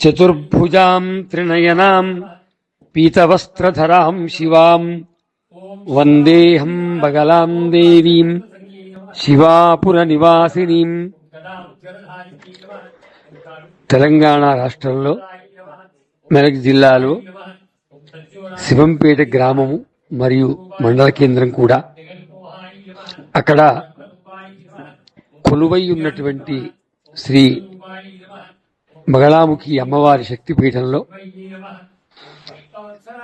చతుర్భుజాం త్రినయనాం పీతవస్త్రధరాం శివాం వందేహం బగలాం దేవీం శివాపుర నివాసినీం తెలంగాణ రాష్ట్రంలో మెదక్ జిల్లాలో శివంపేట గ్రామము మరియు మండల కేంద్రం కూడా అక్కడ కొలువై ఉన్నటువంటి శ్రీ మగళాముఖి అమ్మవారి శక్తిపీఠంలో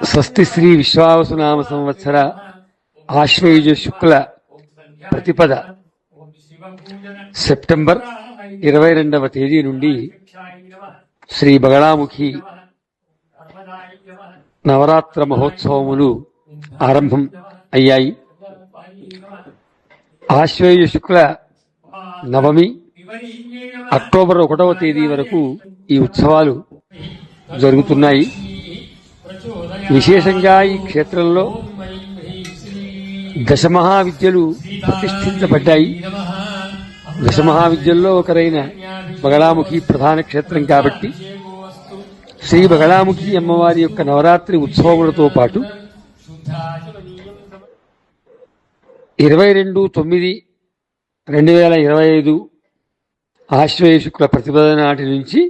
స్వస్తి శ్రీ విశ్వావసునామ సంవత్సర ఆశ్వయుజ శుక్ల ప్రతిపద సెప్టెంబర్ ఇరవై రెండవ తేదీ నుండి శ్రీ బగళాముఖి నవరాత్ర మహోత్సవములు ఆరంభం అయ్యాయి. ఆశ్వయుజ శుక్ల నవమి అక్టోబర్ ఒకటవ తేదీ వరకు ఈ ఉత్సవాలు జరుగుతున్నాయి. విశేషంగా ఈ క్షేత్రంలో దశమహావిద్యలు ప్రతిష్ఠించబడ్డాయి. దశమహావిద్యల్లో ఒకరైన బగళాముఖి ప్రధాన క్షేత్రం కాబట్టి శ్రీ బగళాముఖి అమ్మవారి యొక్క నవరాత్రి ఉత్సవములతో పాటు ఇరవై రెండు తొమ్మిది రెండు వేల ఇరవై ఐదు ఆశ్వయ శుక్ల ప్రతిపద నాటి నుంచి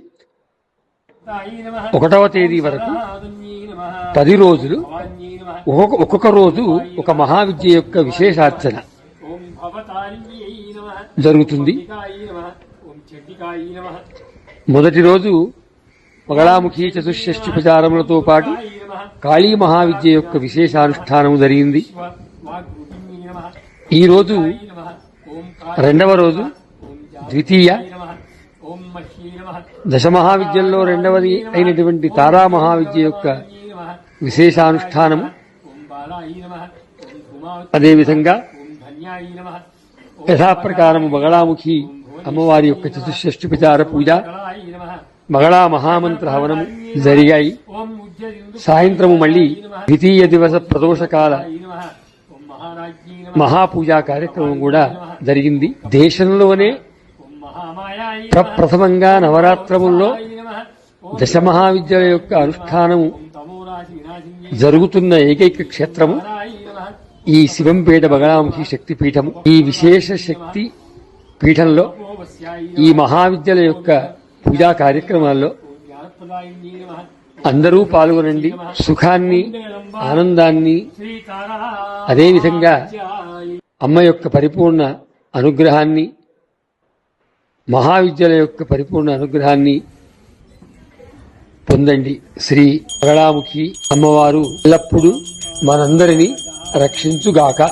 ఒకటవ తేదీ వరకు పది రోజులు ఒక్కొక్క ఒక్కొక్క రోజు ఒక మహావిద్య యొక్క విశేషార్చన జరుగుతుంది. మొదటి రోజు మగళాముఖి చతుషష్టిపచారములతో పాటు కాళీ మహావిద్య యొక్క విశేషానుష్ఠానం జరిగింది. శివ వాగ్రూపిణ్యై నమః. ఈ రోజు నమః. ఓం రెండవ రోజు ద్వితీయ దశ మహావిద్యల్లో రెండవది అయినటువంటి తారా మహావిద్య యొక్క నమః విశేషానుష్ఠానము. అదేవిధంగా యథాప్రకారము బగళాముఖి అమ్మవారి యొక్క చతుషష్టిపచార పూజ బగళా మగళా మహామంత్ర హవనము జరిగాయి. సాయంత్రము మళ్ళీ ద్వితీయ దివస ప్రదోషకాల మహాపూజా కార్యక్రమం కూడా జరిగింది. దేశంలోనే ప్రప్రథమంగా నవరాత్రముల్లో నమః. ఓం దశమహావిద్యల యొక్క అనుష్ఠానము జరుగుతున్న ఏకైక క్షేత్రము ఈ శివంపేట బగళాముఖి శక్తి పీఠము ఈ విశేష శక్తి పీఠంలో ఈ మహావిద్యల యొక్క పూజా కార్యక్రమాల్లో అందరూ పాల్గొనండి. సుఖాన్ని ఆనందాన్ని అదేవిధంగా. అమ్మ యొక్క పరిపూర్ణ అనుగ్రహాన్ని మహావిద్యల యొక్క పరిపూర్ణ అనుగ్రహాన్ని పొందండి. శ్రీ బగళాముఖి అమ్మవారు ఎల్లప్పుడూ మనందరినీ రక్షించుగాక.